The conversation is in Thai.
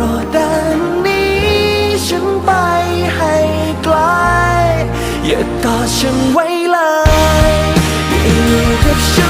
โปรดดันนี้ฉันไปให้ไกล อย่ากอดฉันไว้เลย อย่าอยู่กับฉัน